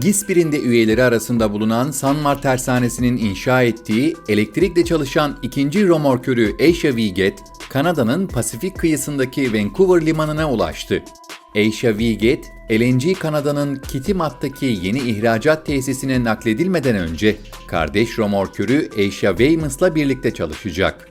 GİSPİR'in de üyeleri arasında bulunan Sanmar Tersanesi'nin inşa ettiği elektrikle çalışan ikinci romorkörü Asia Viget, Kanada'nın Pasifik kıyısındaki Vancouver limanına ulaştı. Asia Viget, LNG Kanada'nın Kitimat'taki yeni ihracat tesisine nakledilmeden önce kardeş romorkörü Asia Weymouth'la birlikte çalışacak.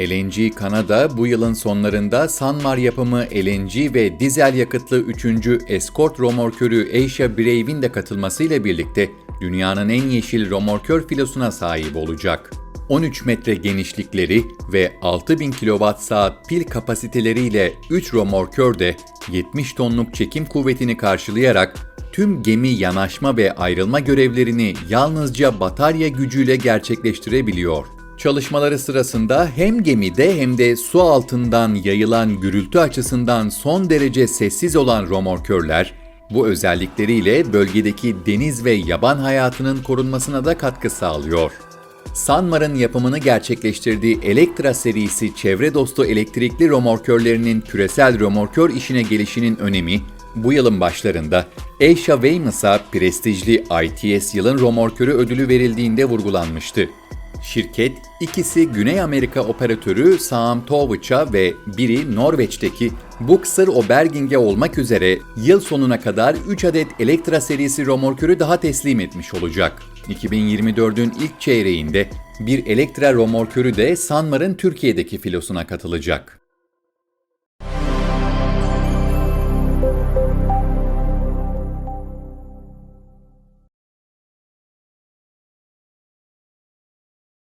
LNG Kanada bu yılın sonlarında Sanmar yapımı LNG ve dizel yakıtlı 3. Escort romorkörü Asia Brave'in de katılmasıyla birlikte dünyanın en yeşil romorkör filosuna sahip olacak. 13 metre genişlikleri ve 6000 kWh pil kapasiteleriyle 3 romorkör de 70 tonluk çekim kuvvetini karşılayarak tüm gemi yanaşma ve ayrılma görevlerini yalnızca batarya gücüyle gerçekleştirebiliyor. Çalışmaları sırasında hem gemide hem de su altından yayılan gürültü açısından son derece sessiz olan romorkörler, bu özellikleriyle bölgedeki deniz ve yaban hayatının korunmasına da katkı sağlıyor. Sanmar'ın yapımını gerçekleştirdiği Elektra serisi çevre dostu elektrikli romorkörlerinin küresel romorkör işine gelişinin önemi, bu yılın başlarında Asia Weymouth'a prestijli ITS Yılın Romorkörü ödülü verildiğinde vurgulanmıştı. Şirket, ikisi Güney Amerika operatörü Saam Towich'a ve biri Norveç'teki Buxer Oberging'e olmak üzere yıl sonuna kadar 3 adet Elektra serisi romorkörü daha teslim etmiş olacak. 2024'ün ilk çeyreğinde bir Elektra romorkörü de Sanmar'ın Türkiye'deki filosuna katılacak.